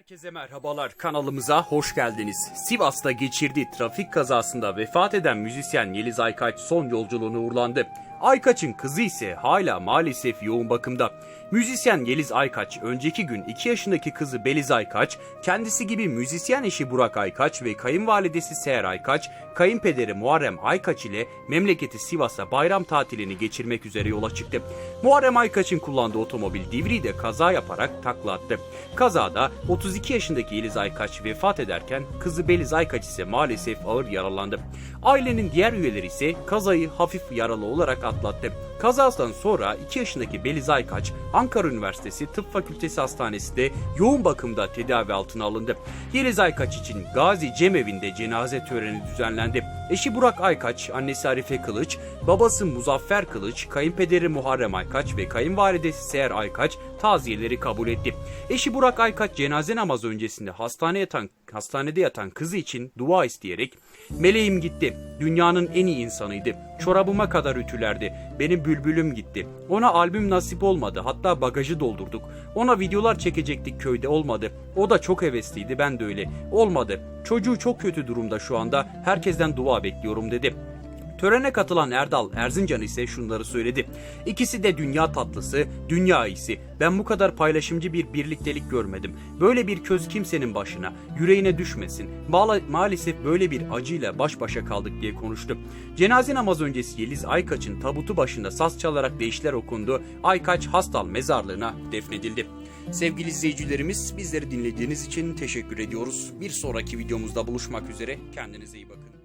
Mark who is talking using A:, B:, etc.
A: Herkese merhabalar kanalımıza hoş geldiniz. Sivas'ta geçirdiği trafik kazasında vefat eden müzisyen Yeliz Aykaç son yolculuğunu uğurlandı. Aykaç'ın kızı ise hala maalesef yoğun bakımda. Müzisyen Yeliz Aykaç önceki gün 2 yaşındaki kızı Beliz Aykaç, kendisi gibi müzisyen eşi Burak Aykaç ve kayınvalidesi Seher Aykaç, kayınpederi Muharrem Aykaç ile memleketi Sivas'a bayram tatilini geçirmek üzere yola çıktı. Muharrem Aykaç'ın kullandığı otomobil Divri'de kaza yaparak takla attı. Kazada 32 yaşındaki Yeliz Aykaç vefat ederken kızı Beliz Aykaç ise maalesef ağır yaralandı. Ailenin diğer üyeleri ise kazayı hafif yaralı olarak atlattı. Kazadan sonra 2 yaşındaki Beliz Aykaç Ankara Üniversitesi Tıp Fakültesi Hastanesi'de yoğun bakımda tedavi altına alındı. Yeliz Aykaç için Gazi Cemevi'nde cenaze töreni düzenlendi. Eşi Burak Aykaç, annesi Arife Kılıç, babası Muzaffer Kılıç, kayınpederi Muharrem Aykaç ve kayınvalidesi Seher Aykaç taziyeleri kabul etti. Eşi Burak Aykaç cenaze namazı öncesinde hastane yatan, hastanede yatan kızı için dua isteyerek Meleğim gitti. Dünyanın en iyi insanıydı. Çorabıma kadar ütülerdi. Benim bülbülüm gitti. Ona albüm nasip olmadı. Hatta bagajı doldurduk. Ona videolar çekecektik köyde olmadı. O da çok hevesliydi ben de öyle. Olmadı. Çocuğu çok kötü durumda şu anda. Herkesten dua bekliyorum dedi. Törene katılan Erdal Erzincan ise şunları söyledi. İkisi de dünya tatlısı, dünya iyisi. Ben bu kadar paylaşımcı bir birliktelik görmedim. Böyle bir köz kimsenin başına, yüreğine düşmesin. Mala- maalesef böyle bir acıyla baş başa kaldık diye konuştu. Cenaze namaz öncesi Yeliz Aykaç'ın tabutu başında saz çalarak değişler okundu. Aykaç Hastal mezarlığına defnedildi. Sevgili izleyicilerimiz bizleri dinlediğiniz için teşekkür ediyoruz. Bir sonraki videomuzda buluşmak üzere. Kendinize iyi bakın.